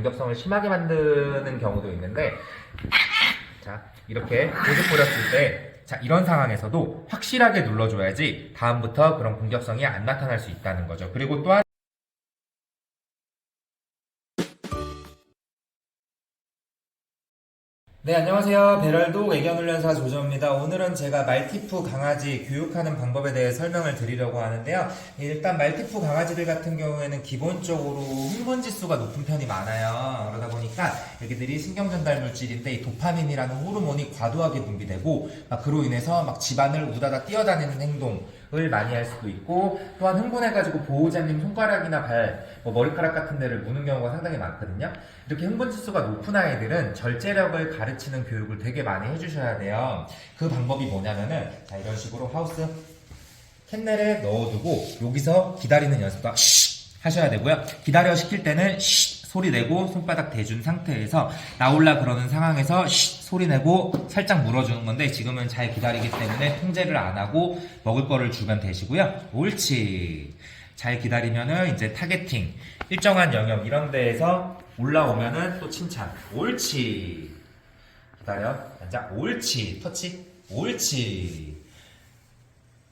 공격성을 심하게 만드는 경우도 있는데 자 이렇게 보습 뿌렸을 때 자, 이런 상황에서도 확실하게 눌러줘야지 다음부터 그런 공격성이 안 나타날 수 있다는 거죠. 그리고 또한 네, 안녕하세요. 베랄도 애견훈련사 조정입니다. 오늘은 제가 말티푸 강아지 교육하는 방법에 대해 설명을 드리려고 하는데요. 일단 말티푸 강아지들 같은 경우에는 기본적으로 흥분 지수가 높은 편이 많아요. 그러다 보니까 애기들이 신경 전달 물질인데 이 도파민이라는 호르몬이 과도하게 분비되고 막 그로 인해서 막 집안을 우다다 뛰어다니는 행동 을 많이 할 수도 있고 또한 흥분해가지고 보호자님 손가락이나 발, 뭐 머리카락 같은 데를 무는 경우가 상당히 많거든요. 이렇게 흥분 지수가 높은 아이들은 절제력을 가르치는 교육을 되게 많이 해주셔야 돼요. 그 방법이 뭐냐면은 자 이런 식으로 하우스 캔넬에 넣어두고 여기서 기다리는 연습도 쉬 하셔야 되고요. 기다려 시킬 때는 쉬 소리 내고 손바닥 대준 상태에서 나올라 그러는 상황에서 쉬 소리 내고 살짝 물어주는 건데 지금은 잘 기다리기 때문에 통제를 안 하고 먹을 거를 주면 되시고요. 옳지. 잘 기다리면은 이제 타겟팅 일정한 영역 이런 데에서 올라오면은 또 칭찬. 옳지. 기다려. 앉아. 옳지. 터치. 옳지.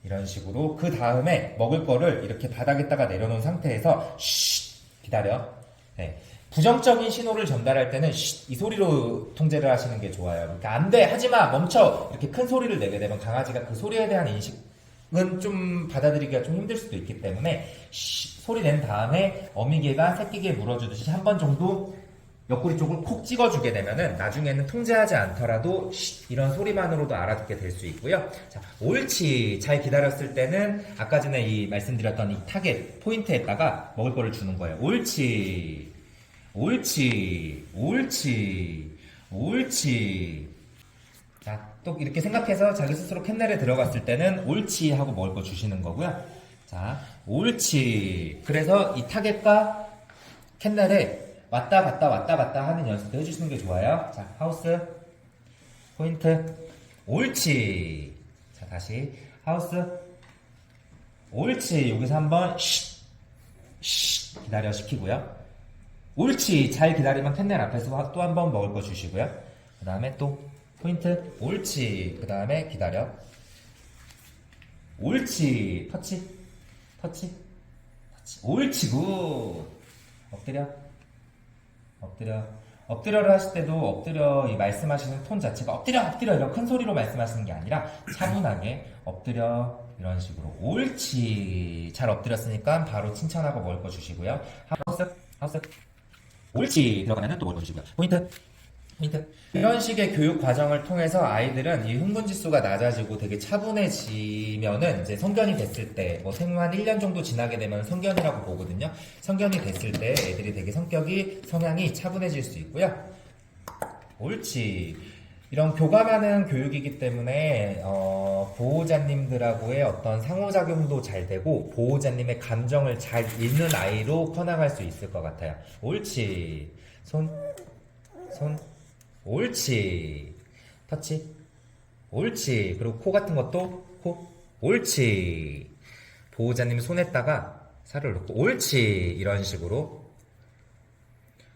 이런 식으로 그 다음에 먹을 거를 이렇게 바닥에다가 내려놓은 상태에서 쉬 기다려. 네. 부정적인 신호를 전달할 때는 쉬, 이 소리로 통제를 하시는 게 좋아요. 그러니까 안 돼, 하지 마, 멈춰 이렇게 큰 소리를 내게 되면 강아지가 그 소리에 대한 인식은 좀 받아들이기가 좀 힘들 수도 있기 때문에 쉬, 소리 낸 다음에 어미개가 새끼개 물어주듯이 한 번 정도 옆구리 쪽을 콕 찍어주게 되면은 나중에는 통제하지 않더라도 쉬, 이런 소리만으로도 알아듣게 될 수 있고요. 자, 옳지. 잘 기다렸을 때는 아까 전에 이 말씀드렸던 이 타겟 포인트에다가 먹을 거를 주는 거예요. 옳지. 옳지. 옳지. 옳지. 자, 또 이렇게 생각해서 자기 스스로 캔넬에 들어갔을 때는 옳지 하고 먹을 거 주시는 거고요. 자, 옳지. 그래서 이 타겟과 캔넬에 왔다 갔다 왔다 갔다 하는 연습도 해주시는 게 좋아요. 자, 하우스, 포인트, 옳지. 자, 다시 하우스, 옳지. 여기서 한번 쉿, 쉿 기다려 시키고요. 옳지. 잘 기다리면 캔넬 앞에서 또 한 번 먹을 거 주시고요. 그 다음에 또 포인트, 옳지. 그 다음에 기다려. 옳지. 터치, 터치, 터치. 옳지. 굿. 엎드려. 엎드려. 엎드려를 하실 때도 엎드려 이 말씀하시는 톤 자체가 엎드려 엎드려 이런 큰 소리로 말씀하시는 게 아니라 차분하게 엎드려 이런 식으로 옳지 잘 엎드렸으니까 바로 칭찬하고 먹을 거 주시고요 하우스 하우스 옳지 들어가면은 또 주시고요 포인트 포인트 이런 식의 교육 과정을 통해서 아이들은 이 흥분 지수가 낮아지고 되게 차분해지면은 이제 성견이 됐을 때뭐한 1년 정도 지나게 되면 성견이라고 보거든요. 성견이 됐을 때 애들이 되게 성격이 성향이 차분해질 수 있고요. 옳지. 이런 교감하는 교육이기 때문에 어, 보호자님들하고의 어떤 상호작용도 잘 되고 보호자님의 감정을 잘 읽는 아이로 커나갈 수 있을 것 같아요. 옳지. 손, 손, 옳지. 터치. 옳지. 그리고 코 같은 것도 코. 옳지. 보호자님 손에다가 살을 넣고 옳지. 이런 식으로.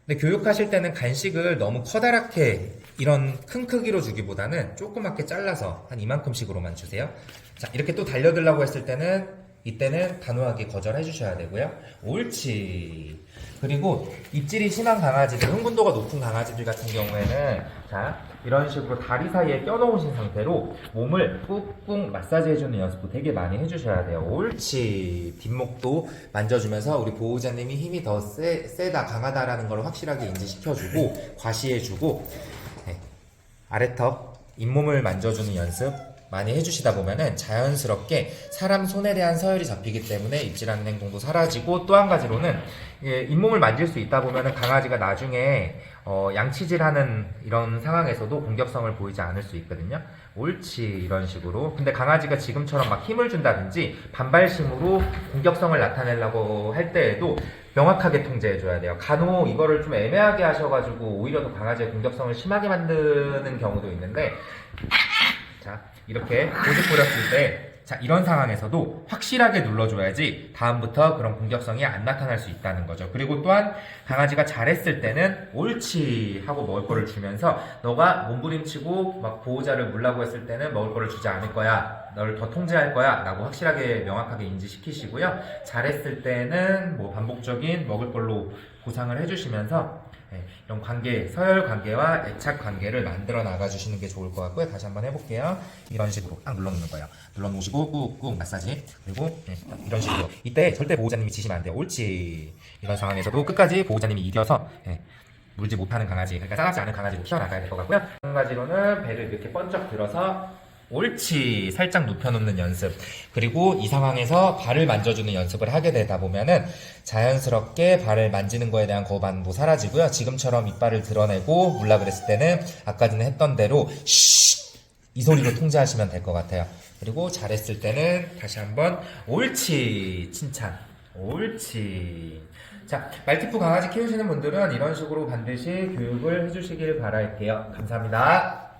근데 교육하실 때는 간식을 너무 커다랗게 이런 큰 크기로 주기보다는 조그맣게 잘라서 한 이만큼씩으로만 주세요. 자, 이렇게 또 달려들라고 했을 때는 이때는 단호하게 거절해 주셔야 되고요. 옳지. 그리고 입질이 심한 강아지들, 흥분도가 높은 강아지들 같은 경우에는 자, 이런 식으로 다리 사이에 껴놓으신 상태로 몸을 꾹꾹 마사지 해주는 연습도 되게 많이 해주셔야 돼요. 옳지. 뒷목도 만져주면서 우리 보호자님이 힘이 더 세, 세다, 강하다라는 걸 확실하게 인지시켜주고, 과시해주고, 네. 아래턱, 잇몸을 만져주는 연습 많이 해주시다 보면은 자연스럽게 사람 손에 대한 서열이 잡히기 때문에 입질하는 행동도 사라지고 또 한 가지로는 예, 잇몸을 만질 수 있다 보면은 강아지가 나중에 어, 양치질하는 이런 상황에서도 공격성을 보이지 않을 수 있거든요. 옳지 이런 식으로. 근데 강아지가 지금처럼 막 힘을 준다든지 반발심으로 공격성을 나타내려고 할 때에도 명확하게 통제해줘야 돼요. 간혹 이거를 좀 애매하게 하셔가지고 오히려 더 강아지의 공격성을 심하게 만드는 경우도 있는데 자 이렇게 보습 뿌렸을 때 자, 이런 상황에서도 확실하게 눌러줘야지 다음부터 그런 공격성이 안 나타날 수 있다는 거죠. 그리고 또한 강아지가 잘했을 때는 옳지 하고 먹을 거를 주면서 너가 몸부림치고 막 보호자를 물라고 했을 때는 먹을 거를 주지 않을 거야. 너를 더 통제할 거야. 라고 확실하게 명확하게 인지시키시고요. 잘했을 때는 뭐 반복적인 먹을 걸로 보상을 해주시면서 네, 이런 관계, 서열 관계와 애착 관계를 만들어 나가주시는 게 좋을 것 같고요. 다시 한번 해볼게요. 이런 식으로 딱 눌러놓는 거예요. 눌러놓으시고 꾹꾹 마사지. 그리고 네, 이런 식으로. 이때 절대 보호자님이 지시면 안 돼요. 옳지. 이런 상황에서도 끝까지 보호자님이 이겨서 네, 물지 못하는 강아지, 그러니까 싸납지 않은 강아지로 키워나가야 될 것 같고요. 한 가지로는 배를 이렇게 번쩍 들어서 옳지. 살짝 눕혀놓는 연습. 그리고 이 상황에서 발을 만져주는 연습을 하게 되다 보면은 자연스럽게 발을 만지는 거에 대한 거반도 사라지고요. 지금처럼 이빨을 드러내고 물라 그랬을 때는 아까 전에 했던 대로 쉬이 소리로 통제하시면 될 것 같아요. 그리고 잘했을 때는 다시 한번 옳지. 칭찬. 옳지. 자 말티푸 강아지 키우시는 분들은 이런 식으로 반드시 교육을 해주시길 바랄게요. 감사합니다